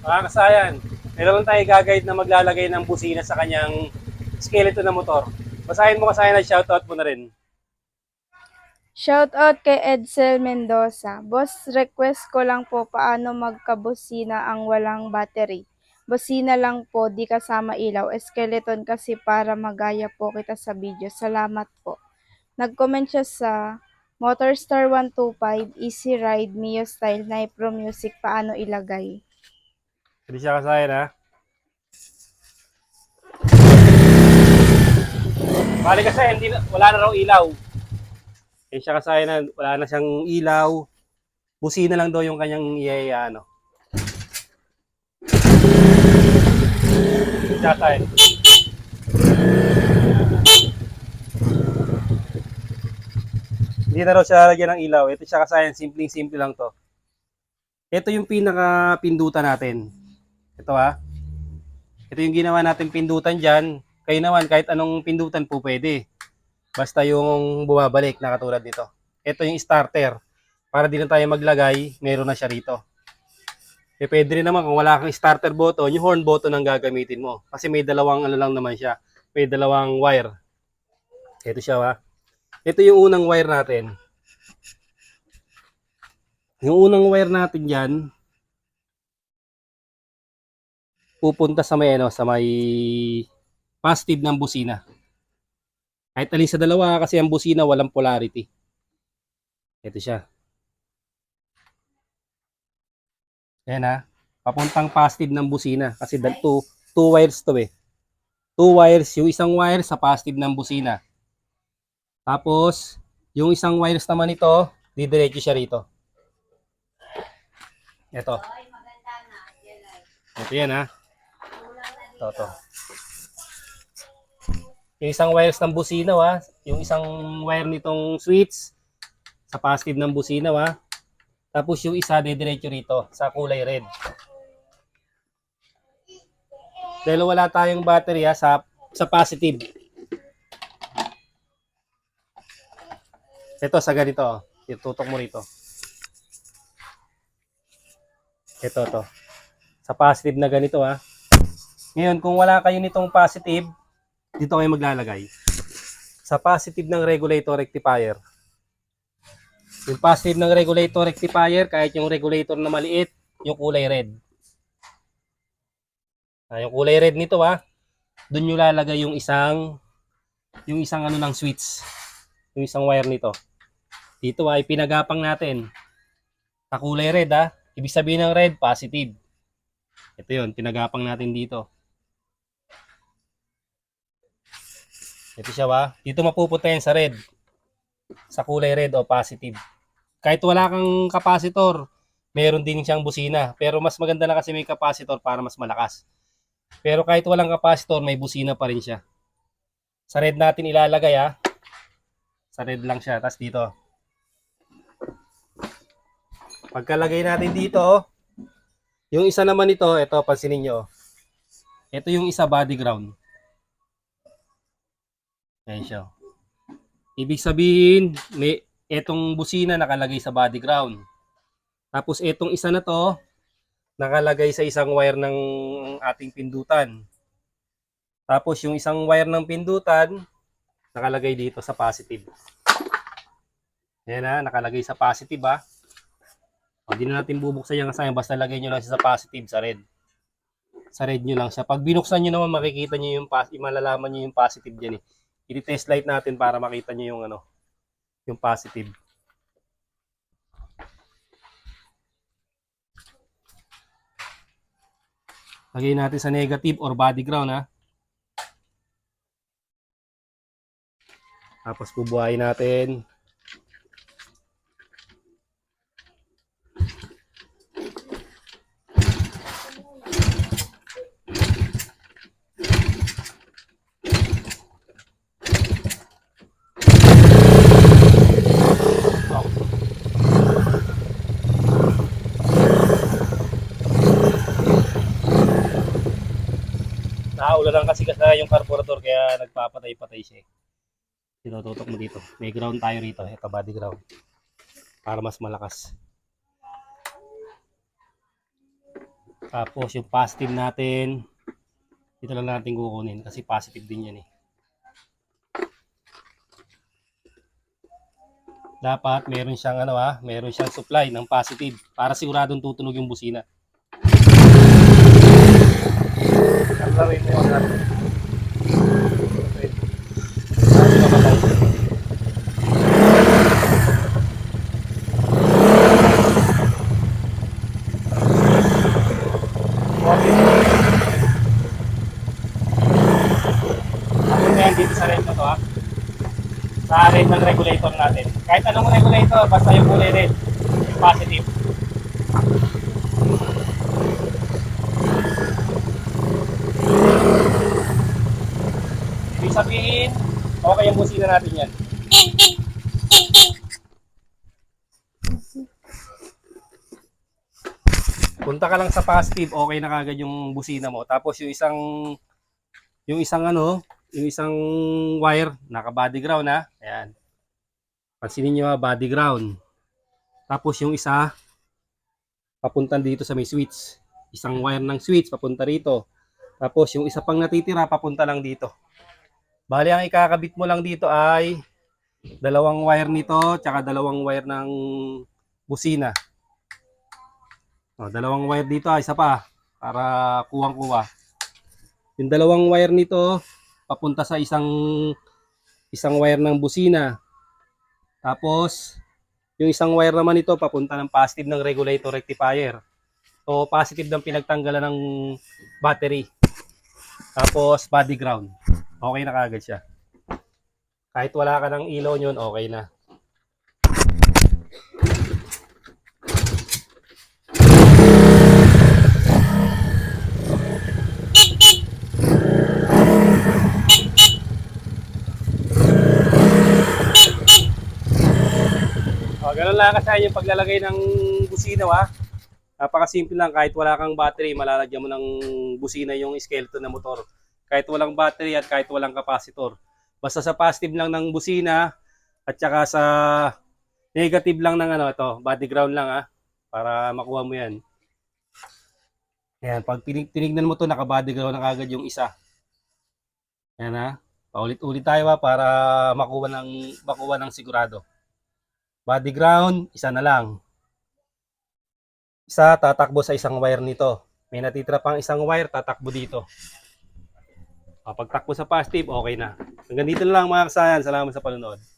Mga kasayan, meron lang tayo gagayad na maglalagay ng busina sa kanyang skeleton na motor. Basahin mo kasayan at shoutout mo na rin. Shoutout kay Edsel Mendoza. Boss, request ko lang po paano magkabusina ang walang battery. Busina lang po, di kasama ilaw. Skeleton kasi para magaya po kita sa video. Salamat po. Nag-comment siya sa Motorstar 125, Easy Ride, Mio Style, Nipro Music, paano ilagay. Hindi siya kasayan ha. Bali kasi hindi na, wala na raw ilaw. Hindi siya kasayan na wala na siyang ilaw. Busina lang daw yung kanyang iya ano. Siya kasayan. Hindi na raw siya lagyan ng ilaw. Ito siya kasayan, simpleng-simple lang to. Ito yung pinaka pindutan natin. Ito ha. Ito yung ginawa natin pindutan dyan. Kayo naman, kahit anong pindutan po pwede. Basta yung bumabalik na katulad nito. Ito yung starter. Para di na tayo maglagay, meron na siya rito. E pwede rin naman kung wala kang starter button, yung horn button ang gagamitin mo. Kasi may dalawang ano lang naman siya. May dalawang wire. Ito siya ha. Ito yung unang wire natin. Yung unang wire natin dyan, pupunta sa may ano, sa may positive ng busina. Kahit alin sa dalawa kasi ang busina walang polarity. Ito siya. Ayan ha. Papuntang positive ng busina kasi dal two, two wires to eh. Two wires, yung isang wire sa positive ng busina. Tapos, yung isang wires naman ito, didiretso siya rito. Ito. Ito yan ha. Ito, ito. Yung isang wires ng busina ha. Yung isang wire nitong switch sa positive ng busina ha. Tapos yung isa didiretso rito sa kulay red. Dahil wala tayong battery ha, sa, sa positive. Ito sa ganito. oh. Itutok mo rito. Ito to. Sa positive na ganito ha. Ngayon, kung wala kayo nitong positive, dito kayo maglalagay. Sa positive ng regulator rectifier. Yung positive ng regulator rectifier, kahit yung regulator na maliit, yung kulay red. Ah, yung kulay red nito ha, doon nyo lalagay yung isang yung isang ano ng switch. Yung isang wire nito. Dito ay pinagapang natin. Sa kulay red ha. Ibig sabihin ng red, positive. Ito yun, pinagapang natin dito. Ito siya ba? Dito mapupunta yan sa red. Sa kulay red o positive. Kahit wala kang kapasitor, meron din siyang busina. Pero mas maganda na kasi may kapasitor para mas malakas. Pero kahit walang kapasitor, may busina pa rin siya. Sa red natin ilalagay ha. Sa red lang siya. Tapos dito. Pagkalagay natin dito, oh, yung isa naman nito, ito, pansinin nyo. oh. Ito yung isa body ground. Ayan oh. Ibig sabihin, may etong busina nakalagay sa body ground. Tapos etong isa na to, nakalagay sa isang wire ng ating pindutan. Tapos yung isang wire ng pindutan, nakalagay dito sa positive. Ayan na, nakalagay sa positive ha. O, di na natin bubuksan yung kasama, basta lagay nyo lang siya sa positive, sa red. Sa red nyo lang siya. Pag binuksan nyo naman, makikita nyo yung, pas- malalaman nyo yung positive dyan eh. I-test light natin para makita nyo yung ano, yung positive. Lagay natin sa negative or body ground ha. Tapos bubuhayin natin. Lang kasi kasi yung carburetor kaya nagpapatay-patay siya. eh. Tinututok mo dito. May ground tayo rito. Ito body ground. Para mas malakas. Tapos yung positive natin, dito lang natin kukunin kasi positive din yan eh. Dapat meron siyang ano ah, meron siyang supply ng positive para siguradong tutunog yung busina. Ang lawin mo yung ano. Okay. Sabi na patay. Okay. Ako na yan dito sa red ng regulator natin. Kahit anong regulator, basta yung kulay red. Yung positive. Ibig sabihin, okay yung busina natin yan. Punta ka lang sa positive, okay na kagad yung busina mo. Tapos yung isang yung isang ano, yung isang wire, naka body ground ha. Ayan. Pansinin nyo ha, body ground. Tapos yung isa, papunta dito sa may switch. Isang wire ng switch, papunta rito. Tapos yung isa pang natitira, papunta lang dito. Bali, ang ikakabit mo lang dito ay dalawang wire nito, tsaka dalawang wire ng busina. O, dalawang wire dito, ay isa pa, para kuwang-kuwa. Yung dalawang wire nito, papunta sa isang isang wire ng busina. Tapos, yung isang wire naman nito, papunta ng positive ng regulator rectifier. So, positive ng pinagtanggalan ng battery. Tapos, body ground. Okay na kagad siya. Kahit wala ka ng ilaw nyon, okay na. O, ganun lang kasi yung paglalagay ng busina, ha? Napakasimple lang, kahit wala kang battery, malalagyan mo ng busina yung skeleton ng motor. Kahit walang battery at kahit walang kapasitor. Basta sa positive lang ng busina at saka sa negative lang ng ano ito, body ground lang ha, para makuha mo yan. Ayan, pag tinig tinignan mo to naka-body ground na kagad yung isa. Ayan ha, paulit-ulit tayo ha, para makuha ng, makuha ng sigurado. Body ground, isa na lang. Isa, tatakbo sa isang wire nito. May natitira pang isang wire, tatakbo dito. Pagtakbo sa positive, okay na. Hanggang dito na lang mga kasayan. Salamat sa panonood.